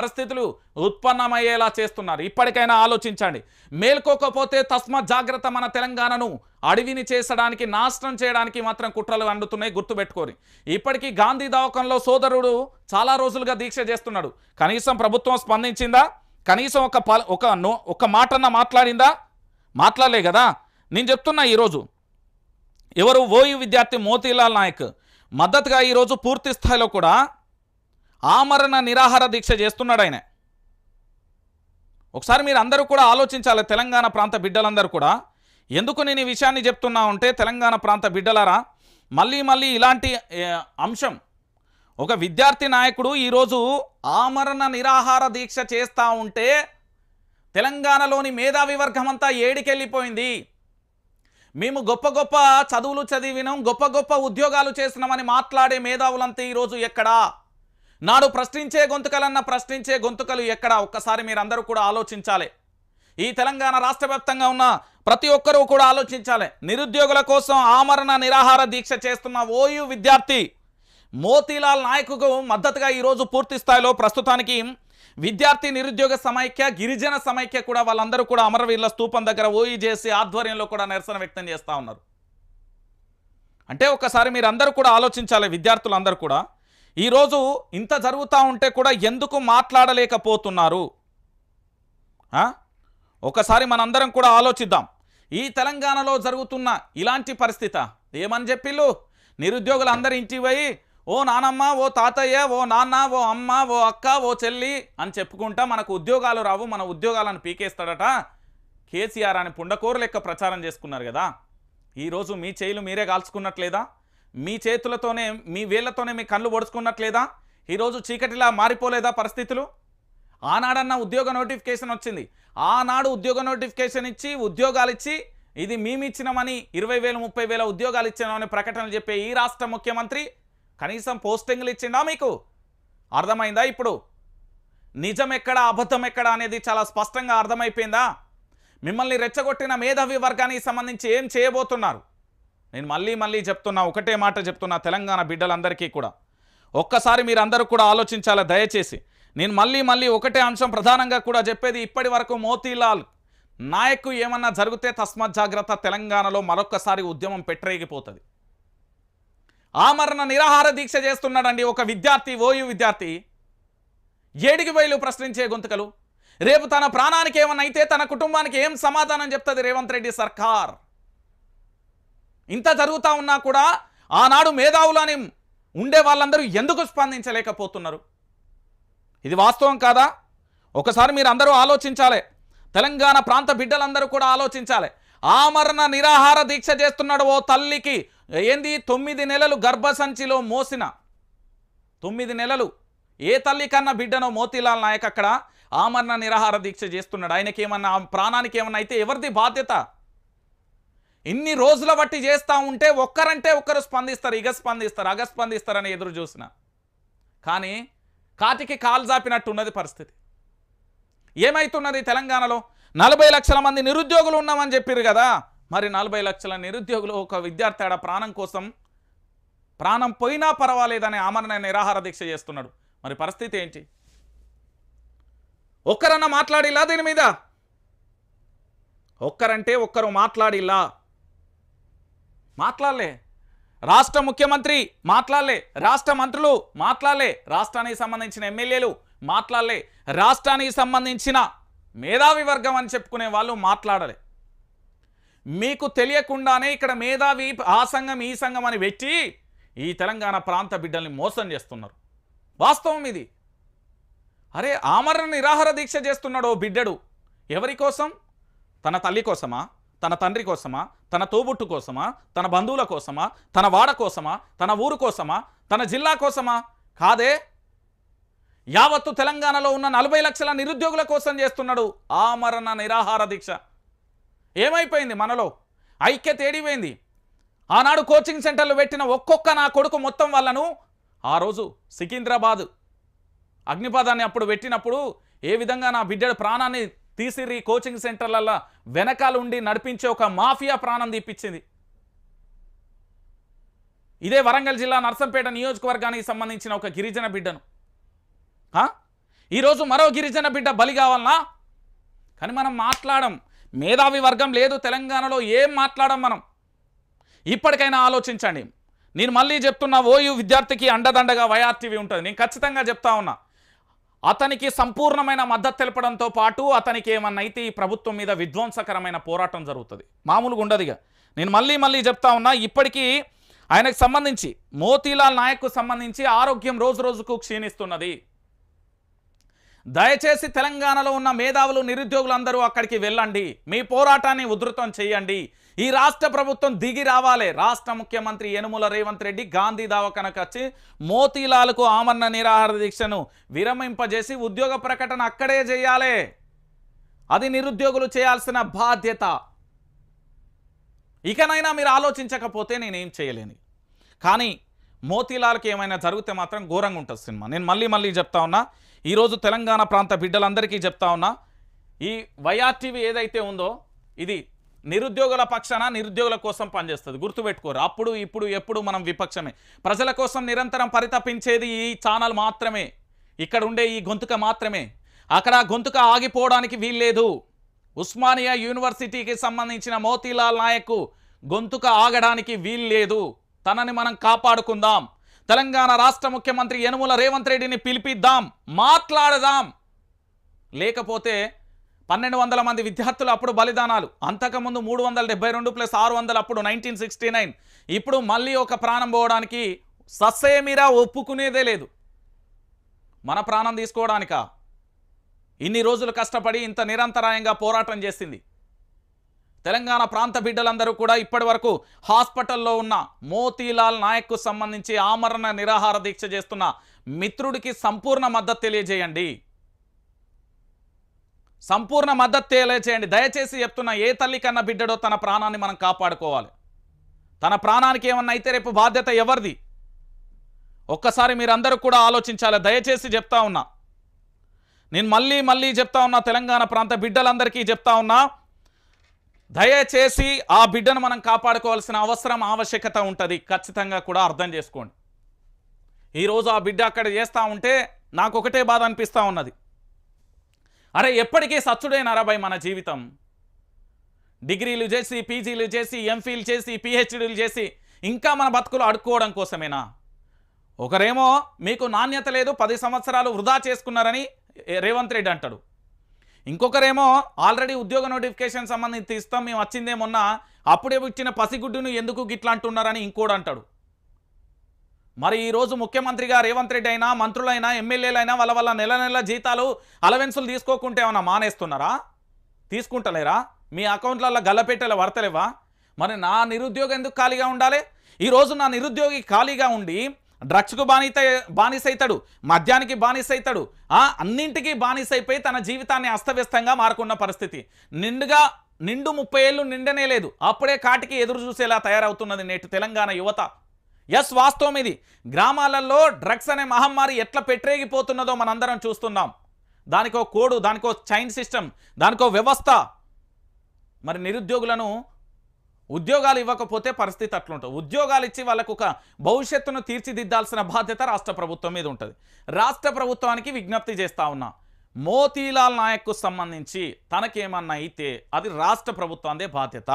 పరిస్థితులు ఉత్పన్నమయ్యేలా చేస్తున్నారు. ఇప్పటికైనా ఆలోచించండి. మేల్కోకపోతే తస్మత్ జాగ్రత్త మన తెలంగాణను అడవిని చేసడానికి నాశనం చేయడానికి మాత్రం కుట్రలు అండుతున్నాయి గుర్తుపెట్టుకొని. ఇప్పటికీ గాంధీ దవాఖంలో సోదరుడు చాలా రోజులుగా దీక్ష చేస్తున్నాడు. కనీసం ప్రభుత్వం స్పందించిందా? కనీసం ఒక ప ఒక నో ఒక మాటన్న మాట్లాడిందా? మాట్లాడలే కదా. నేను చెప్తున్నా ఈరోజు. ఎవరు ఓయు విద్యార్థి మోతీలాల్ నాయక్ మద్దతుగా ఈరోజు పూర్తి స్థాయిలో కూడా ఆమరణ నిరాహార దీక్ష చేస్తున్నాడు ఆయన. ఒకసారి మీరు అందరూ కూడా ఆలోచించాలి తెలంగాణ ప్రాంత బిడ్డలందరూ కూడా. ఎందుకు నేను ఈ విషయాన్ని చెప్తున్నా ఉంటే తెలంగాణ ప్రాంత బిడ్డలారా మళ్ళీ మళ్ళీ ఇలాంటి అంశం. ఒక విద్యార్థి నాయకుడు ఈరోజు ఆమరణ నిరాహార దీక్ష చేస్తూ ఉంటే తెలంగాణలోని మేధావి వర్గం అంతా ఏడికెళ్ళిపోయింది. మేము గొప్ప గొప్ప చదువులు చదివినాం గొప్ప గొప్ప ఉద్యోగాలు చేసినామని మాట్లాడే మేధావులంతా ఈరోజు ఎక్కడా? నాడు ప్రశ్నించే గొంతుకలన్న ప్రశ్నించే గొంతుకలు ఎక్కడ? ఒక్కసారి మీరందరూ కూడా ఆలోచించాలి. ఈ తెలంగాణ రాష్ట్ర వ్యాప్తంగా ఉన్న ప్రతి ఒక్కరూ కూడా ఆలోచించాలి. నిరుద్యోగుల కోసం ఆమరణ నిరాహార దీక్ష చేస్తున్న ఓయూ విద్యార్థి మోతీలాల్ నాయకుకు మద్దతుగా ఈరోజు పూర్తి స్థాయిలో ప్రస్తుతానికి విద్యార్థి నిరుద్యోగ సమైక్య గిరిజన సమైక్య కూడా వాళ్ళందరూ కూడా అమరవీరుల స్తూపం దగ్గర ఓయి చేసి ఆధ్వర్యంలో కూడా నిరసన వ్యక్తం చేస్తూ ఉన్నారు. అంటే ఒకసారి మీరు అందరూ కూడా ఆలోచించాలి విద్యార్థులందరూ కూడా. ఈరోజు ఇంత జరుగుతూ ఉంటే కూడా ఎందుకు మాట్లాడలేకపోతున్నారు? ఒకసారి మనందరం కూడా ఆలోచిద్దాం. ఈ తెలంగాణలో జరుగుతున్న ఇలాంటి పరిస్థితి ఏమని చెప్పిళ్ళు నిరుద్యోగులు అందరి ఇంటికి పోయి ఓ నానమ్మ ఓ తాతయ్య ఓ నాన్న ఓ అమ్మ ఓ అక్క ఓ చెల్లి అని చెప్పుకుంటా మనకు ఉద్యోగాలు రావు మన ఉద్యోగాలను పీకేస్తాడట కేసీఆర్ అని పుండకూరు లెక్క ప్రచారం చేసుకున్నారు కదా. ఈరోజు మీ చేయిలు మీరే కాల్చుకున్నట్లేదా? మీ చేతులతోనే మీ వేళ్ళతోనే మీ కళ్ళు ఒడుచుకున్నట్లేదా? ఈరోజు చీకటిలా మారిపోలేదా పరిస్థితులు? ఆనాడన్న ఉద్యోగ నోటిఫికేషన్ వచ్చింది. ఆనాడు ఉద్యోగ నోటిఫికేషన్ ఇచ్చి ఉద్యోగాలు ఇచ్చి ఇది మేమిచ్చినామని ఇరవై వేలు ముప్పై వేల ఉద్యోగాలు ఇచ్చినామని ప్రకటనలు చెప్పే ఈ రాష్ట్ర ముఖ్యమంత్రి కనీసం పోస్టింగ్లు ఇచ్చిండా మీకు? అర్థమైందా ఇప్పుడు? నిజం ఎక్కడ అబద్ధం ఎక్కడ అనేది చాలా స్పష్టంగా అర్థమైపోయిందా? మిమ్మల్ని రెచ్చగొట్టిన మేధావి వర్గానికి సంబంధించి ఏం చేయబోతున్నారు? నేను మళ్ళీ మళ్ళీ చెప్తున్నా ఒకటే మాట చెప్తున్నా తెలంగాణ బిడ్డలందరికీ కూడా. ఒక్కసారి మీరందరూ కూడా ఆలోచించాలి? దయచేసి. నేను మళ్ళీ మళ్ళీ ఒకటే అంశం ప్రధానంగా కూడా చెప్పేది ఇప్పటి వరకు మోతీలాల్ నాయకు ఏమన్నా జరిగితే తస్మత్ జాగ్రత్త తెలంగాణలో మరొక్కసారి ఉద్యమం పెట్టరేగిపోతుంది. ఆమరణ నిరాహార దీక్ష చేస్తున్నాడండి ఒక విద్యార్థి ఓయు విద్యార్థి. ఏడికి బయలు ప్రశ్నించే గొంతుకలు. రేపు తన ప్రాణానికి ఏమన్నా అయితే తన కుటుంబానికి ఏం సమాధానం చెప్తుంది రేవంత్ రెడ్డి సర్కార్? ఇంత జరుగుతూ ఉన్నా కూడా ఆనాడు మేధావులని ఉండే వాళ్ళందరూ ఎందుకు స్పందించలేకపోతున్నారు? ఇది వాస్తవం కాదా? ఒకసారి మీరు అందరూ ఆలోచించాలి. తెలంగాణ ప్రాంత బిడ్డలందరూ కూడా ఆలోచించాలి. ఆమరణ నిరాహార దీక్ష చేస్తున్నాడు ఓ తల్లికి. ఏంది? తొమ్మిది నెలలు గర్భసంచిలో మోసిన. తొమ్మిది నెలలు. ఏ తల్లి కన్నా బిడ్డనో మోతీలాల్ నాయక్ అక్కడ ఆమరణ నిరాహార దీక్ష చేస్తున్నాడు. ఆయనకి ఏమన్నా ప్రాణానికి ఏమన్నా అయితే ఎవరిది బాధ్యత? ఇన్ని రోజుల బట్టి చేస్తూ ఉంటే ఒక్కరంటే ఒక్కరు స్పందిస్తారు ఇగ స్పందిస్తారు అగ స్పందిస్తారని ఎదురు చూసిన. కానీ కాటికి కాలు జాపినట్టు ఉన్నది పరిస్థితి. ఏమైతున్నది తెలంగాణలో? నలభై లక్షల మంది నిరుద్యోగులు ఉన్నామని చెప్పారు కదా. మరి నలభై లక్షల నిరుద్యోగులు ఒక విద్యార్థి ఆడ ప్రాణం కోసం ప్రాణం పోయినా పర్వాలేదని ఆమరణ నిరాహార దీక్ష చేస్తున్నాడు. మరి పరిస్థితి ఏంటి? ఒక్కరన్నా మాట్లాడిలా దీని మీద? ఒక్కరంటే ఒక్కరు మాట్లాడిలా. మాట్లాడలే. రాష్ట్ర ముఖ్యమంత్రి మాట్లాడలే. రాష్ట్ర మంత్రులు మాట్లాడలే. రాష్ట్రానికి సంబంధించిన ఎమ్మెల్యేలు మాట్లాడలే. రాష్ట్రానికి సంబంధించిన మేధావి వర్గం అని చెప్పుకునే వాళ్ళు మాట్లాడలే. మీకు తెలియకుండానే ఇక్కడ మేధావి ఆ సంఘం ఈ సంఘం అని పెట్టి ఈ తెలంగాణ ప్రాంత బిడ్డల్ని మోసం చేస్తున్నారు. వాస్తవం ఇది. అరే ఆమరణ నిరాహార దీక్ష చేస్తున్నాడు ఓ బిడ్డడు. ఎవరి కోసం? తన తల్లి కోసమా? తన తండ్రి కోసమా? తన తోబుట్టు కోసమా? తన బంధువుల కోసమా? తన వాడ కోసమా? తన ఊరు కోసమా? తన జిల్లా కోసమా? కాదే? యావత్తు తెలంగాణలో ఉన్న నలభై లక్షల నిరుద్యోగుల కోసం చేస్తున్నాడు ఆమరణ నిరాహార దీక్ష. ఏమైపోయింది మనలో? ఐక్యత ఏడిపోయింది. ఆనాడు కోచింగ్ సెంటర్లు పెట్టిన ఒక్కొక్క నా కొడుకు మొత్తం వాళ్ళను ఆ రోజు సికింద్రాబాద్ అగ్నిపాదాన్ని అప్పుడు పెట్టినప్పుడు ఏ విధంగా నా బిడ్డడు ప్రాణాన్ని తీసిరి కోచింగ్ సెంటర్లలో వెనకాల ఉండి నడిపించే ఒక మాఫియా ప్రాణం తీపిచ్చింది ఇదే వరంగల్ జిల్లా నర్సంపేట నియోజకవర్గానికి సంబంధించిన ఒక గిరిజన బిడ్డను. ఈరోజు మరో గిరిజన బిడ్డ బలి కావాలనా? కానీ మనం మాట్లాడం. మేధావి వర్గం లేదు తెలంగాణలో ఏం మాట్లాడం మనం? ఇప్పటికైనా ఆలోచించండి. నేను మళ్ళీ చెప్తున్నా ఓయూ విద్యార్థికి అండదండగా వైఆర్టీవీ ఉంటుంది. నేను ఖచ్చితంగా చెప్తా ఉన్నా. అతనికి సంపూర్ణమైన మద్దతు తెలపడంతో పాటు అతనికి ఏమన్నైతే ఈ ప్రభుత్వం మీద విధ్వంసకరమైన పోరాటం జరుగుతుంది. మామూలుగా ఉండదుగా నేను మళ్ళీ మళ్ళీ చెప్తా ఉన్నా ఇప్పటికీ ఆయనకు సంబంధించి మోతీలాల్ నాయక్కు సంబంధించి ఆరోగ్యం రోజు రోజుకు క్షీణిస్తున్నది. దయచేసి తెలంగాణలో ఉన్న మేధావులు నిరుద్యోగులందరూ అక్కడికి వెళ్ళండి. మీ పోరాటాన్ని ఉధృతం చేయండి. ఈ రాష్ట్ర ప్రభుత్వం దిగి రావాలి. రాష్ట్ర ముఖ్యమంత్రి యనుమల రేవంత్ రెడ్డి గాంధీ దవాఖానకు వచ్చి మోతీలాలకు ఆమరణ నిరాహార దీక్షను విరమింపజేసి ఉద్యోగ ప్రకటన అక్కడే చేయాలి. అది నిరుద్యోగులు చేయాల్సిన బాధ్యత. ఇకనైనా మీరు ఆలోచించకపోతే నేనేం చేయలేను. కానీ మోతీలాల్కి ఏమైనా జరిగితే మాత్రం ఘోరంగా ఉంటుంది సినిమా. నేను మళ్ళీ మళ్ళీ చెప్తా ఉన్నా ఈరోజు తెలంగాణ ప్రాంత బిడ్డలందరికీ చెప్తా ఉన్నా ఈ వైఆర్టీవీ ఏదైతే ఉందో ఇది నిరుద్యోగుల పక్షాన నిరుద్యోగుల కోసం పనిచేస్తుంది. గుర్తుపెట్టుకోరు. అప్పుడు ఇప్పుడు ఎప్పుడు మనం విపక్షమే. ప్రజల కోసం నిరంతరం పరితపించేది ఈ ఛానల్ మాత్రమే. ఇక్కడ ఉండే ఈ గొంతుక మాత్రమే. అక్కడ గొంతుక ఆగిపోవడానికి వీల్లేదు. ఉస్మానియా యూనివర్సిటీకి సంబంధించిన మోతీలాల్ నాయక్ గొంతుక ఆగడానికి వీల్లేదు. తనని మనం కాపాడుకుందాం. తెలంగాణ రాష్ట్ర ముఖ్యమంత్రి యనుమల రేవంత్ రెడ్డిని పిలిపిద్దాం. మాట్లాడదాం. లేకపోతే పన్నెండు వందల మంది విద్యార్థులు అప్పుడు బలిదానాలు. అంతకుముందు మూడు వందల డెబ్బై రెండు ప్లస్ ఆరు వందలు అప్పుడు నైన్టీన్ సిక్స్టీ నైన్. ఇప్పుడు మళ్ళీ ఒక ప్రాణం పోవడానికి సస్సేమిరా ఒప్పుకునేదే లేదు. మన ప్రాణం తీసుకోవడానికా? ఇన్ని రోజులు కష్టపడి ఇంత నిరంతరాయంగా పోరాటం చేసింది. తెలంగాణ ప్రాంత బిడ్డలందరూ కూడా ఇప్పటి వరకు హాస్పిటల్లో ఉన్న మోతీలాల్ నాయక్కు సంబంధించి ఆమరణ నిరాహార దీక్ష చేస్తున్న మిత్రుడికి సంపూర్ణ మద్దతు తెలియజేయండి. సంపూర్ణ మద్దతు తెలియజేయండి. దయచేసి చెప్తున్న ఏ తల్లి కన్నా బిడ్డడో తన ప్రాణాన్ని మనం కాపాడుకోవాలి. తన ప్రాణానికి ఏమన్నా అయితే రేపు బాధ్యత ఎవరిది? ఒక్కసారి మీరందరూ కూడా ఆలోచించాలి. దయచేసి చెప్తా ఉన్నా. నేను మళ్ళీ మళ్ళీ చెప్తా ఉన్నా తెలంగాణ ప్రాంత బిడ్డలందరికీ చెప్తా ఉన్నా దయచేసి ఆ బిడ్డను మనం కాపాడుకోవాల్సిన అవసరం ఆవశ్యకత ఉంటుంది. ఖచ్చితంగా కూడా అర్థం చేసుకోండి. ఈరోజు ఆ బిడ్డ అక్కడ చేస్తూ ఉంటే నాకు ఒకటే బాధ అనిపిస్తూ ఉన్నది. అరే ఎప్పటికీ సచ్చుడేనారా భయ్ మన జీవితం? డిగ్రీలు చేసి పీజీలు చేసి ఎంఫీలు చేసి పిహెచ్డీలు చేసి ఇంకా మన బతుకులు అడుక్కోవడం కోసమేనా? ఒకరేమో మీకు నాణ్యత లేదు పది సంవత్సరాలు వృధా చేసుకున్నారని రేవంత్ రెడ్డి అంటాడు. ఇంకొకరేమో ఆల్రెడీ ఉద్యోగ నోటిఫికేషన్ సంబంధించి ఇస్తాం మేము వచ్చిందేమొన్నా అప్పుడే ఇచ్చిన పసిగుడ్డును ఎందుకు గిట్లా అంటున్నారని ఇంకోడు అంటాడు మరి ఈరోజు ముఖ్యమంత్రిగా రేవంత్ రెడ్డి అయినా మంత్రులైనా ఎమ్మెల్యేలైనా వాళ్ళ వల్ల నెల నెల జీతాలు అలవెన్సులు తీసుకోకుంటే ఏమన్నా మానేస్తున్నారా? తీసుకుంటలేరా? మీ అకౌంట్లలో గల్లపెట్టేలా వర్తలేవా మరి నా నిరుద్యోగం ఎందుకు ఖాళీగా ఉండాలి? ఈరోజు నా నిరుద్యోగి ఖాళీగా ఉండి డ్రగ్స్కు బానిత బానిసైతాడు మద్యానికి బానిసైతాడు ఆ అన్నింటికీ బానిసైపోయి తన జీవితాన్ని అస్తవ్యస్తంగా మారుకున్న పరిస్థితి. నిండుగా నిండు ముప్పై ఏళ్ళు నిండనే లేదు. అప్పుడే కాటికి ఎదురు చూసేలా తయారవుతున్నది నేటి తెలంగాణ యువత. ఎస్ వాస్తవం ఇది. గ్రామాలలో డ్రగ్స్ అనే మహమ్మారి ఎట్లా పెట్టరేగిపోతున్నదో మనందరం చూస్తున్నాం. దానికో కోడు దానికో చైన్ సిస్టమ్ దానికో వ్యవస్థ. మరి నిరుద్యోగులను ఉద్యోగాలు ఇవ్వకపోతే పరిస్థితి అట్లుంటుంది. ఉద్యోగాలు ఇచ్చి వాళ్ళకు ఒక భవిష్యత్తును తీర్చిదిద్దాల్సిన బాధ్యత రాష్ట్ర ప్రభుత్వం మీద ఉంటుంది. రాష్ట్ర ప్రభుత్వానికి విజ్ఞప్తి చేస్తా ఉన్నా మోతీలాల్ నాయక్కు సంబంధించి తనకేమన్నా అయితే అది రాష్ట్ర ప్రభుత్వాందే బాధ్యత.